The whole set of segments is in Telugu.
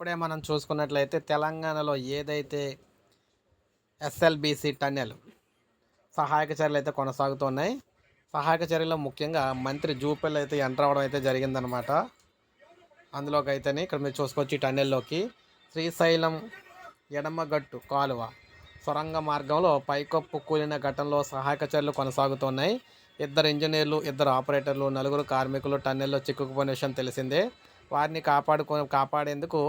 ఇప్పుడే మనం చూసుకున్నట్లయితే తెలంగాణలో ఏదైతే ఎస్ఎల్బిసి టన్నెల్ సహాయక చర్యలు అయితే కొనసాగుతున్నాయి. సహాయక చర్యలో ముఖ్యంగా మంత్రి జూపల్ అయితే ఎంటర్ అవ్వడం అయితే జరిగిందనమాట అందులోకి అయితేనే ఇక్కడ మీరు చూసుకోవచ్చు ఈ టన్నెల్లోకి శ్రీశైలం ఎడమగట్టు కాలువ సొరంగ మార్గంలో పైకప్పు కూలిన ఘటనలో సహాయక చర్యలు కొనసాగుతున్నాయి. ఇద్దరు ఇంజనీర్లు ఇద్దరు ఆపరేటర్లు నలుగురు కార్మికులు టన్నెల్లో చిక్కుకుపోయిన విషయం తెలిసిందే. వారిని కాపాడుకో కాపాడేందుకు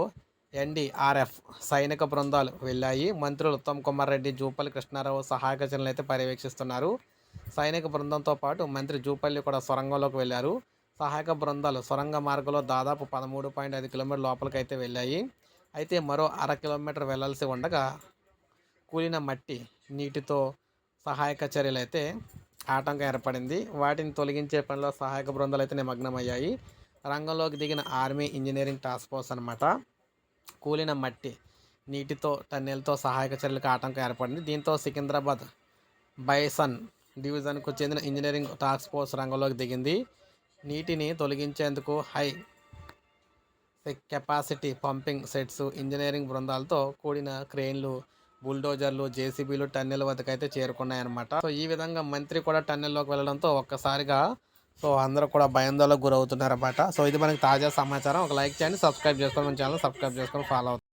ఎన్డీఆర్ఎఫ్ సైనిక బృందాలు వెళ్ళాయి. మంత్రులు ఉత్తమ్ కుమార్ రెడ్డి జూపల్లి కృష్ణారావు సహాయక చర్యలు అయితే పర్యవేక్షిస్తున్నారు. సైనిక బృందంతో పాటు మంత్రి జూపల్లి కూడా సొరంగంలోకి వెళ్ళారు. సహాయక బృందాలు సొరంగ మార్గంలో దాదాపు పదమూడు పాయింట్ ఐదు కిలోమీటర్ లోపలికి అయితే వెళ్ళాయి. అయితే మరో అర కిలోమీటర్ వెళ్ళాల్సి ఉండగా కూలిన మట్టి నీటితో సహాయక చర్యలు అయితే ఆటంకం ఏర్పడింది. వాటిని తొలగించే పనిలో సహాయక బృందాలు అయితే నిమగ్నమయ్యాయి. రంగంలోకి దిగిన ఆర్మీ ఇంజనీరింగ్ టాస్క్ ఫోర్స్ అనమాట కూలిన మట్టి నీటితో టన్నెల్తో సహాయక చర్యలకు ఆటంకం ఏర్పడింది. దీంతో సికింద్రాబాద్ బైసన్ డివిజన్కు చెందిన ఇంజనీరింగ్ టాస్క్ ఫోర్స్ రంగంలోకి దిగింది. నీటిని తొలగించేందుకు high capacity pumping sets engineering బృందాలతో కూడిన క్రెయిన్లు బుల్డోజర్లు జేసీబీలు టన్నెల్ వద్దకైతే చేరుకున్నాయన్నమాట. సో ఈ విధంగా మంత్రి కూడా టన్నెల్లోకి వెళ్ళడంతో ఒక్కసారిగా సో అందరూ కూడా భయందోళనకు గురవుతున్నారన్నమాట. సో ఇది మనకి తాజా సమాచారం. ఒక లైక్ చేయండి సబ్స్క్రైబ్ చేసుకోండి మన ఛానల్ సబ్స్క్రైబ్ చేసుకొని ఫాలో అవుతుంది